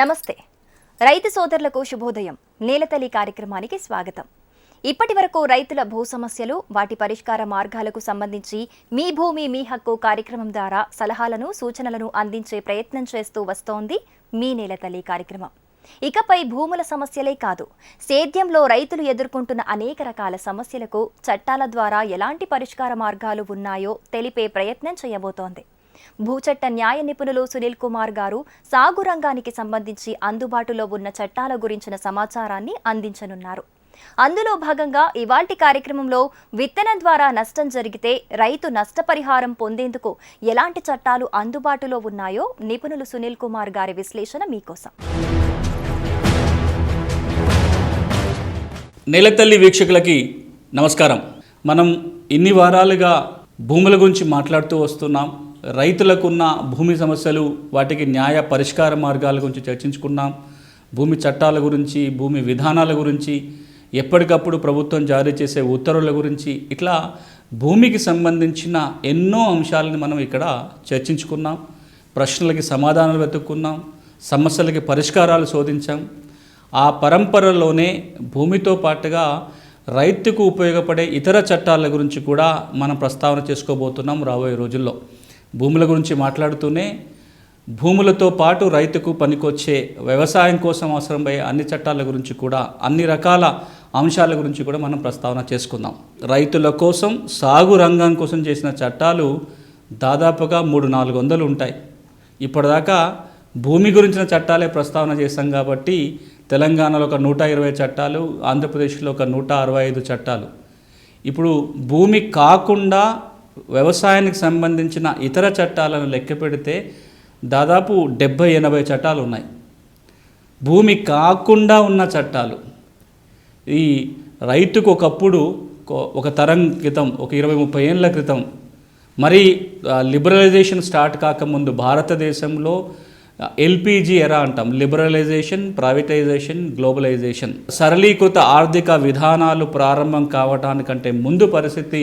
నమస్తే. రైతు సోదరులకు శుభోదయం. నేలతల్లి కార్యక్రమానికి స్వాగతం. ఇప్పటి వరకు రైతుల భూ సమస్యలు వాటి పరిష్కార మార్గాలకు సంబంధించి మీ భూమి మీ హక్కు కార్యక్రమం ద్వారా సలహాలను సూచనలను అందించే ప్రయత్నం చేస్తూ వస్తోంది మీ నేలతల్లి కార్యక్రమం. ఇకపై భూముల సమస్యలే కాదు సేద్యంలో రైతులు ఎదుర్కొంటున్న అనేక రకాల సమస్యలకు చట్టాల ద్వారా ఎలాంటి పరిష్కార మార్గాలు ఉన్నాయో తెలిపే ప్రయత్నం చేయబోతోంది. భూచట్ట న్యాయ నిపుణులు సునీల్ కుమార్ గారు సాగు రంగానికి సంబంధించి అందుబాటులో ఉన్న చట్టాల గురించిన సమాచారాన్ని అందించనున్నారు. అందులో భాగంగా ఇవాల్టి కార్యక్రమంలో విత్తనం ద్వారా నష్టం జరిగితే రైతు నష్టపరిహారం పొందేందుకు ఎలాంటి చట్టాలు అందుబాటులో ఉన్నాయో నిపుణులు సునీల్ కుమార్ గారి విశ్లేషణ మీకోసం. నేలతల్లి వీక్షకులకి నమస్కారం. మనం ఇన్ని వారాలుగా భూముల గురించి మాట్లాడుతూ వస్తున్నాం. రైతులకున్న భూమి సమస్యలు వాటికి న్యాయ పరిష్కార మార్గాల గురించి చర్చించుకున్నాం. భూమి చట్టాల గురించి భూమి విధానాల గురించి ఎప్పటికప్పుడు ప్రభుత్వం జారీ చేసే ఉత్తర్వుల గురించి ఇట్లా భూమికి సంబంధించిన ఎన్నో అంశాలను మనం ఇక్కడ చర్చించుకున్నాం. ప్రశ్నలకి సమాధానాలు వెతుక్కున్నాం. సమస్యలకి పరిష్కారాలు శోధించాం. ఆ పరంపరలోనే భూమితో పాటుగా రైతుకు ఉపయోగపడే ఇతర చట్టాల గురించి కూడా మనం ప్రస్తావన చేసుకోబోతున్నాం రాబోయే రోజుల్లో. భూముల గురించి మాట్లాడుతూనే భూములతో పాటు రైతుకు పనికొచ్చే వ్యవసాయం కోసం అవసరమయ్యే అన్ని చట్టాల గురించి కూడా అన్ని రకాల అంశాల గురించి కూడా మనం ప్రస్తావన చేసుకుందాం. రైతుల కోసం సాగు రంగం కోసం చేసిన చట్టాలు దాదాపుగా మూడు నాలుగు వందలు ఉంటాయి. ఇప్పటిదాకా భూమి గురించిన చట్టాలే ప్రస్తావన చేశాం కాబట్టి తెలంగాణలో ఒక నూట ఇరవై చట్టాలు ఆంధ్రప్రదేశ్లో ఒక నూట అరవై ఐదు చట్టాలు. ఇప్పుడు భూమి కాకుండా వ్యవసాయానికి సంబంధించిన ఇతర చట్టాలను లెక్క పెడితే దాదాపు డెబ్భై ఎనభై చట్టాలు ఉన్నాయి. భూమి కాకుండా ఉన్న చట్టాలు. ఈ రైతుకు ఒకప్పుడు ఒక తరం క్రితం ఒక ఇరవై ముప్పై ఏళ్ళ క్రితం మరి లిబరలైజేషన్ స్టార్ట్ కాకముందు భారతదేశంలో ఎల్పిజి ఎరా అంటాం. Liberalisation privatisation globalisation. సరళీకృత ఆర్థిక విధానాలు ప్రారంభం కావటానికంటే ముందు పరిస్థితి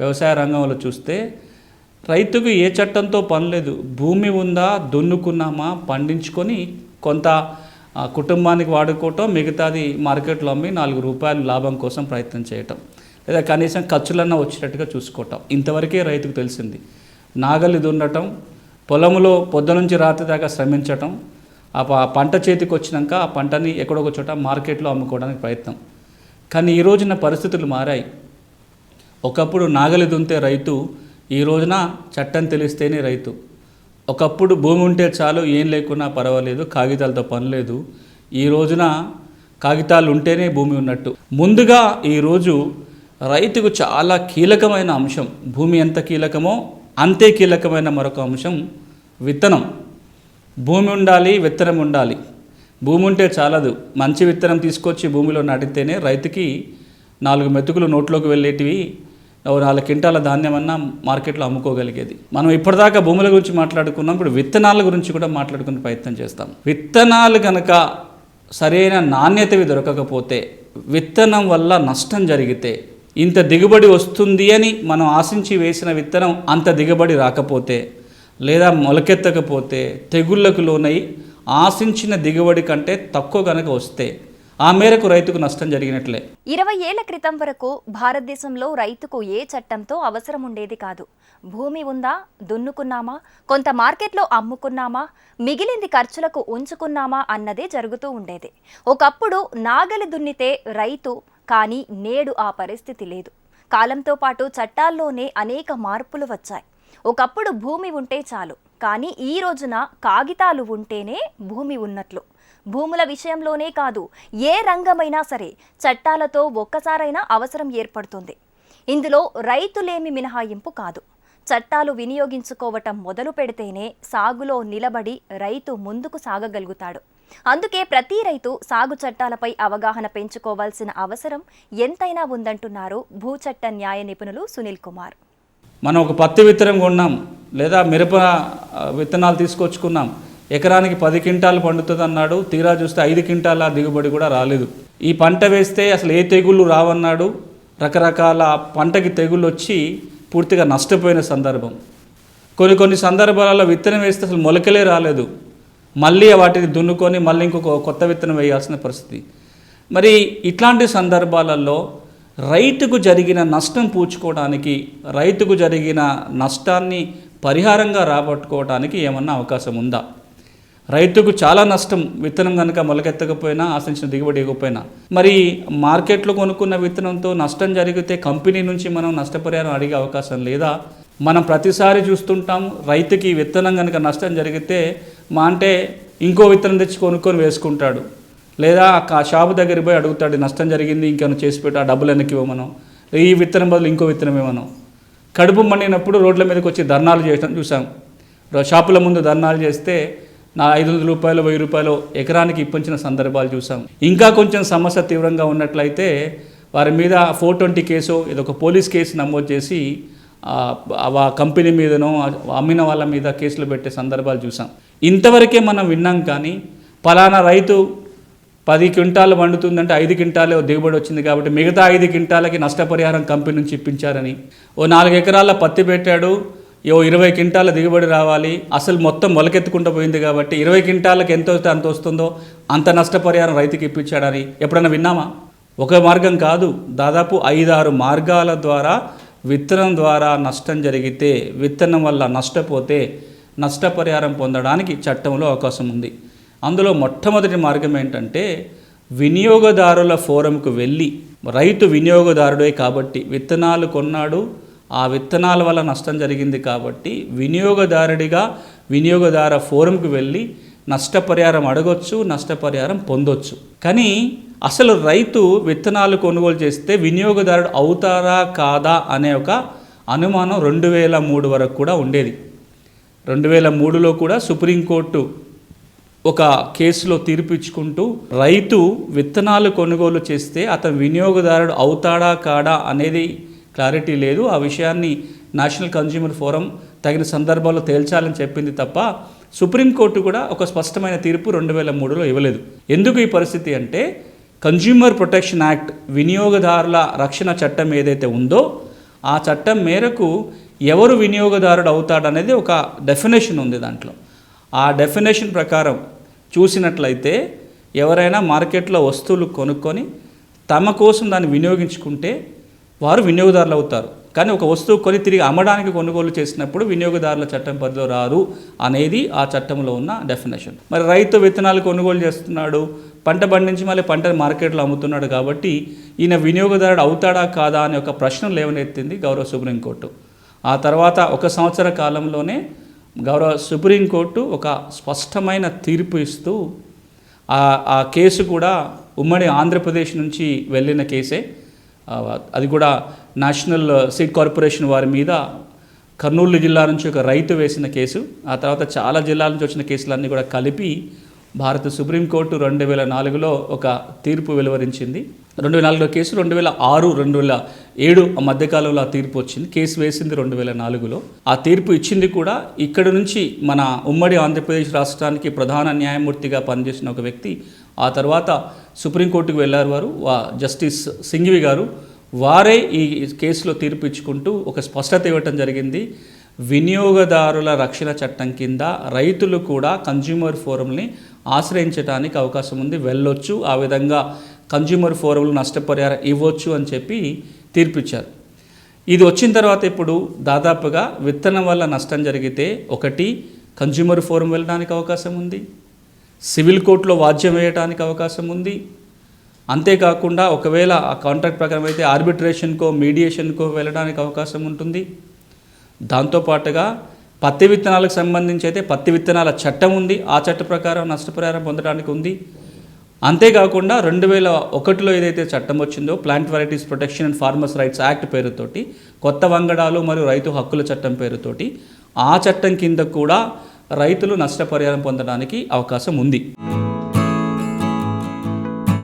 వ్యవసాయ రంగంలో చూస్తే రైతుకు ఏ చట్టంతో పనిలేదు భూమి ఉందా దున్నుకున్నామా పండించుకొని కొంత కుటుంబానికి వాడుకోవటం మిగతాది మార్కెట్లో అమ్మి నాలుగు రూపాయలు లాభం కోసం ప్రయత్నం చేయటం. లేదా కనీసం ఖర్చులన్నా వచ్చేటట్టుగా చూసుకోవటం. ఇంతవరకే రైతుకు తెలిసింది. నాగలి దున్నటం పొలంలో పొద్దు నుంచి రాత్రి దాకా శ్రమించటం ఆ ప- పంట చేతికి వచ్చినాక ఆ పంటని ఎక్కడో చోట మార్కెట్లో అమ్ముకోవడానికి ప్రయత్నం. కానీ ఈ రోజున పరిస్థితులు మారాయి. ఒకప్పుడు నాగలి దుంతే రైతు ఈ రోజున చట్టం తెలిస్తేనే రైతు. ఒకప్పుడు భూమి ఉంటే చాలు ఏం లేకున్నా పర్వాలేదు కాగితాలతో పని లేదు. ఈ రోజున కాగితాలు ఉంటేనే భూమి ఉన్నట్టు. ముందుగా ఈరోజు రైతుకు చాలా కీలకమైన అంశం భూమి ఎంత కీలకమో అంతే కీలకమైన మరొక అంశం విత్తనం. భూమి ఉండాలి విత్తనం ఉండాలి. భూమి ఉంటే చాలదు. మంచి విత్తనం తీసుకొచ్చి భూమిలో నాటితేనే రైతుకి నాలుగు మెతుకులు నోట్లోకి వెళ్ళేటివి నాలుగు క్వింటాల ధాన్యమన్నా మార్కెట్లో అమ్ముకోగలిగేది. మనం ఇప్పటిదాకా భూముల గురించి మాట్లాడుకున్నాం ఇప్పుడు విత్తనాల గురించి కూడా మాట్లాడుకునే ప్రయత్నం చేస్తాం. విత్తనాలు కనుక సరైన నాణ్యతవి దొరకకపోతే విత్తనం వల్ల నష్టం జరిగితే ఇంత దిగుబడి వస్తుంది అని మనం ఆశించి వేసిన విత్తనం అంత దిగుబడి రాకపోతే లేదా మొలకెత్తకపోతే తెగుళ్ళకు లోనై ఆశించిన దిగుబడి కంటే తక్కువ కనుక వస్తే ఆ మేరకు రైతుకు నష్టం జరిగినట్లే. ఇరవై ఏళ్ళ క్రితం వరకు భారతదేశంలో రైతుకు ఏ చట్టంతో అవసరం ఉండేది కాదు. భూమి ఉందా? దున్నుకున్నామా? కొంత మార్కెట్లో అమ్ముకున్నామా? మిగిలింది ఖర్చులకు ఉంచుకున్నామా? అన్నదే జరుగుతూ ఉండేది. ఒకప్పుడు నాగలి దున్నితే రైతు కానీ నేడు ఆ పరిస్థితి లేదు. కాలంతో పాటు చట్టాల్లోనే అనేక మార్పులు వచ్చాయి. ఒకప్పుడు భూమి ఉంటే చాలు కానీ ఈ రోజున కాగితాలు ఉంటేనే భూమి ఉన్నట్లు. భూముల విషయంలోనే కాదు ఏ రంగమైనా సరే చట్టాలతో ఒక్కసారైనా అవసరం ఏర్పడుతుంది. ఇందులో రైతులేమి మినహాయింపు కాదు. చట్టాలు వినియోగించుకోవటం మొదలు పెడితేనే సాగులో నిలబడి రైతు ముందుకు సాగగలుగుతాడు. అందుకే ప్రతి రైతు సాగు చట్టాలపై అవగాహన పెంచుకోవాల్సిన అవసరం ఎంతైనా ఉందంటున్నారు భూచట్ట న్యాయ నిపుణులు సునీల్ కుమార్. మనం ఒక పత్తి విత్తనం కొన్నాం లేదా మిరప విత్తనాలు తీసుకొచ్చుకున్నాం. ఎకరానికి పది క్వింటాలు పండుతుంది అన్నాడు తీరా చూస్తే ఐదు క్వింటాల దిగుబడి కూడా రాలేదు. ఈ పంట వేస్తే అసలు ఏ తెగుళ్ళు రావన్నాడు? రకరకాల పంటకి తెగుళ్ళు వచ్చి పూర్తిగా నష్టపోయిన సందర్భం. కొన్ని కొన్ని సందర్భాలలో విత్తనం వేస్తే అసలు మొలకలే రాలేదు. మళ్ళీ వాటిని దున్నుకొని మళ్ళీ ఇంకొక కొత్త విత్తనం వేయాల్సిన పరిస్థితి. మరి ఇట్లాంటి సందర్భాలలో రైతుకు జరిగిన నష్టం పూడ్చుకోవడానికి రైతుకు జరిగిన నష్టాన్ని పరిహారంగా రాబట్టుకోవడానికి ఏమన్నా అవకాశం ఉందా? రైతుకు చాలా నష్టం విత్తనం కనుక మొలకెత్తకపోయినా ఆశించిన దిగుబడి ఇవ్వకపోయినా. మరి మార్కెట్లో కొనుక్కున్న విత్తనంతో నష్టం జరిగితే కంపెనీ నుంచి మనం నష్టపరిహారం అడిగే అవకాశం లేదా? మనం ప్రతిసారి చూస్తుంటాం రైతుకి విత్తనం కనుక నష్టం జరిగితే మా అంటే ఇంకో విత్తనం తెచ్చి కొనుక్కొని వేసుకుంటాడు. లేదా ఆ షాపు దగ్గర పోయి అడుగుతాడు నష్టం జరిగింది ఇంకేమైనా చేసి పెట్టు ఆ డబ్బులు వెనక్కి ఇవ్వమను ఈ విత్తనం బదులు ఇంకో విత్తనం ఇవ్వను కడుపు మండినప్పుడు రోడ్ల మీదకి వచ్చి ధర్నాలు చేయడం చూసాం. షాపుల ముందు ధర్నాలు చేస్తే నా ఐదు వందల రూపాయలు వెయ్యి రూపాయలు ఎకరానికి ఇప్పించిన సందర్భాలు చూసాం ఇంకా కొంచెం సమస్య తీవ్రంగా ఉన్నట్లయితే వారి మీద ఫోర్ ట్వంటీ కేసు ఇది ఒక పోలీస్ కేసు నమోదు చేసి ఆ ఆ కంపెనీ మీదనో అమ్మిన వాళ్ళ మీద కేసులు పెట్టే సందర్భాలు చూసాం ఇంతవరకే మనం విన్నాం కానీ పలానా రైతు పది క్వింటాలు వండుతుందంటే ఐదు క్వింటాలే దిగుబడి వచ్చింది కాబట్టి మిగతా ఐదు క్వింటాలకి నష్టపరిహారం కంపెనీ నుంచి ఇప్పించారని. ఓ నాలుగు ఎకరాల పత్తి పెట్టాడు ఓ ఇరవై క్వింటాల దిగుబడి రావాలి. అసలు మొత్తం మొలకెత్తుకుంటూ పోయింది కాబట్టి ఇరవై క్వింటాలకు ఎంత వస్తే అంత వస్తుందో అంత నష్టపరిహారం రైతుకి ఇప్పించాడని ఎప్పుడైనా విన్నామా? ఒక మార్గం కాదు. దాదాపు ఐదారు మార్గాల ద్వారా విత్తనం ద్వారా నష్టం జరిగితే విత్తనం వల్ల నష్టపోతే నష్టపరిహారం పొందడానికి చట్టంలో అవకాశం ఉంది. అందులో మొట్టమొదటి మార్గం ఏంటంటే వినియోగదారుల ఫోరంకు వెళ్ళి రైతు వినియోగదారుడే కాబట్టి విత్తనాలు కొన్నాడు ఆ విత్తనాల వల్ల నష్టం జరిగింది కాబట్టి వినియోగదారుడిగా వినియోగదార ఫోరంకు వెళ్ళి నష్టపరిహారం అడగొచ్చు నష్టపరిహారం పొందొచ్చు. కానీ అసలు రైతు విత్తనాలు కొనుగోలు చేస్తే వినియోగదారుడు అవుతారా కాదా అనే ఒక అనుమానం రెండు వేల మూడు వరకు కూడా ఉండేది. రెండు వేల మూడులో కూడా సుప్రీంకోర్టు ఒక కేసులో తీర్పిచ్చుకుంటూ రైతు విత్తనాలు కొనుగోలు చేస్తే అతను వినియోగదారుడు అవుతాడా కాడా అనేది క్లారిటీ లేదు. ఆ విషయాన్ని నేషనల్ కన్జ్యూమర్ ఫోరం తగిన సందర్భాల్లో తేల్చాలని చెప్పింది తప్ప సుప్రీంకోర్టు కూడా ఒక స్పష్టమైన తీర్పు రెండు వేల మూడులో ఇవ్వలేదు. ఎందుకు ఈ పరిస్థితి అంటే కన్జ్యూమర్ ప్రొటెక్షన్ యాక్ట్ వినియోగదారుల రక్షణ చట్టం ఏదైతే ఉందో ఆ చట్టం మేరకు ఎవరు వినియోగదారుడు అవుతాడనేది ఒక డెఫినేషన్ ఉంది దాంట్లో. ఆ డెఫినేషన్ ప్రకారం చూసినట్లయితే ఎవరైనా మార్కెట్లో వస్తువులు కొనుక్కొని తమ కోసం దాన్ని వినియోగించుకుంటే వారు వినియోగదారులు అవుతారు. కానీ ఒక వస్తువు కొని తిరిగి అమ్మడానికి కొనుగోలు చేసినప్పుడు వినియోగదారుల చట్టం పరిధిలో రారు అనేది ఆ చట్టంలో ఉన్న డెఫినేషన్ మరి రైతు విత్తనాలు కొనుగోలు చేస్తున్నాడు. పంట పండించి మళ్ళీ పంటను మార్కెట్లో అమ్ముతున్నాడు కాబట్టి ఈయన వినియోగదారుడు అవుతాడా కాదా అనే ఒక ప్రశ్న లేవనెత్తింది గౌరవ సుప్రీంకోర్టు ఆ తర్వాత ఒక సంవత్సర కాలంలోనే గౌరవ సుప్రీంకోర్టు ఒక స్పష్టమైన తీర్పు ఇస్తూ ఆ ఆ కేసు కూడా ఉమ్మడి ఆంధ్రప్రదేశ్ నుంచి వెళ్ళిన కేసే. అది కూడా నేషనల్ సీడ్ కార్పొరేషన్ వారి మీద కర్నూలు జిల్లా నుంచి ఒక రైతు వేసిన కేసు. ఆ తర్వాత చాలా జిల్లాల నుంచి వచ్చిన కేసులన్నీ కూడా కలిపి భారత సుప్రీంకోర్టు రెండు వేల నాలుగులో ఒక తీర్పు వెలువరించింది. రెండు వేల నాలుగులో కేసు రెండు వేల ఆరు రెండు వేల ఏడు మధ్యకాలంలో ఆ తీర్పు వచ్చింది. కేసు వేసింది రెండు వేల నాలుగులో ఆ తీర్పు ఇచ్చింది కూడా ఇక్కడ నుంచి మన ఉమ్మడి ఆంధ్రప్రదేశ్ రాష్ట్రానికి ప్రధాన న్యాయమూర్తిగా పనిచేసిన ఒక వ్యక్తి ఆ తర్వాత సుప్రీంకోర్టుకు వెళ్ళారు వారు. వా జస్టిస్ సింఘవి గారు. వారే ఈ కేసులో తీర్పు ఇచ్చుకుంటూ ఒక స్పష్టత ఇవ్వటం జరిగింది. వినియోగదారుల రక్షణ చట్టం కింద రైతులు కూడా కన్జ్యూమర్ ఫోరంని ఆశ్రయించడానికి అవకాశం ఉంది. వెళ్ళొచ్చు ఆ విధంగా కన్జ్యూమర్ ఫోరంలు నష్టపరిహారం ఇవ్వచ్చు అని చెప్పి తీర్పిచ్చారు. ఇది వచ్చిన తర్వాత ఇప్పుడు దాదాపుగా విత్తనం వల్ల నష్టం జరిగితే ఒకటి కన్జ్యూమర్ ఫోరం వెళ్ళడానికి అవకాశం ఉంది. సివిల్ కోర్టులో వాద్యం వేయడానికి అవకాశం ఉంది. అంతేకాకుండా ఒకవేళ ఆ కాంట్రాక్ట్ ప్రకారం అయితే ఆర్బిట్రేషన్కో మీడియేషన్కో వెళ్ళడానికి అవకాశం ఉంటుంది. దాంతోపాటుగా పత్తి విత్తనాలకు సంబంధించి అయితే పత్తి విత్తనాల చట్టం ఉంది. ఆ చట్ట ప్రకారం నష్టపరిహారం పొందడానికి ఉంది. అంతేకాకుండా రెండు వేల ఒకటిలో ఏదైతే చట్టం వచ్చిందో plant varieties protection and farmers rights act పేరుతోటి కొత్త వంగడాలు మరియు రైతు హక్కుల చట్టం పేరుతోటి ఆ చట్టం కింద కూడా రైతులు నష్టపరిహారం పొందడానికి అవకాశం ఉంది.